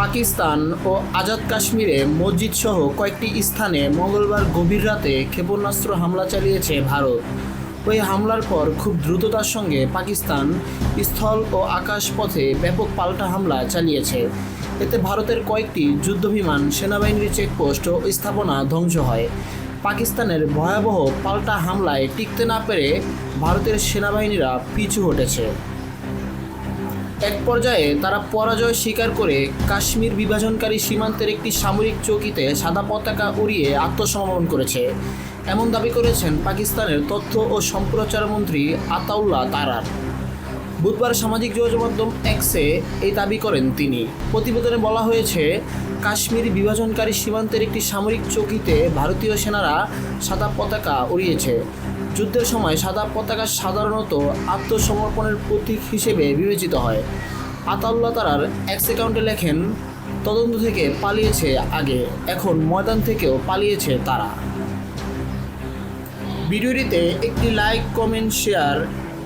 পাকিস্তান ও আজাদ কাশ্মীরে মসজিদ সহ কয়েকটি স্থানে মঙ্গলবার গভীর রাতে ক্ষেপণাস্ত্র হামলা চালিয়েছে ভারত। ওই হামলার পর খুব দ্রুততার সঙ্গে পাকিস্তান স্থল ও আকাশ পথে ব্যাপক পাল্টা হামলা চালিয়েছে। এতে ভারতের কয়েকটি যুদ্ধবিমান, সেনাবাহিনীর চেকপোস্ট ও স্থাপনা ধ্বংস হয়। পাকিস্তানের ভয়াবহ পাল্টা হামলায় টিকতে না পেরে ভারতের সেনাবাহিনীরা পিছু হটেছে। এক পর্যায়ে তারা পরাজয় স্বীকার করে কাশ্মীর বিভাজনকারী সীমান্তের একটি সামরিক চৌকিতে সাদা পতাকা উড়িয়ে আত্মসমর্পণ করেছে। এমন দাবি করেছেন পাকিস্তানের তথ্য ও সম্প্রচার মন্ত্রী আতাউল্লাহ তারার। বুধবার সামাজিক যোগাযোগ মাধ্যম এক্সে এই দাবি করেন তিনি। প্রতিবেদনে বলা হয়েছে, কাশ্মীর বিভাজনকারী সীমান্তের একটি সামরিক চৌকিতে ভারতীয় সেনারা সাদা পতাকা উড়িয়েছে। যুদ্ধের সময় সাদা পতাকা সাধারণত আত্মসমর্পণের প্রতীক হিসেবে বিবেচিত হয়। আতাউল্লাহ তারার এক্স অ্যাকাউন্টে লেখেন, তদন্ত থেকে পালিয়েছে আগে, এখন ময়দান থেকেও পালিয়েছে তারা। ভিডিওটিতে একটি লাইক, কমেন্ট, শেয়ার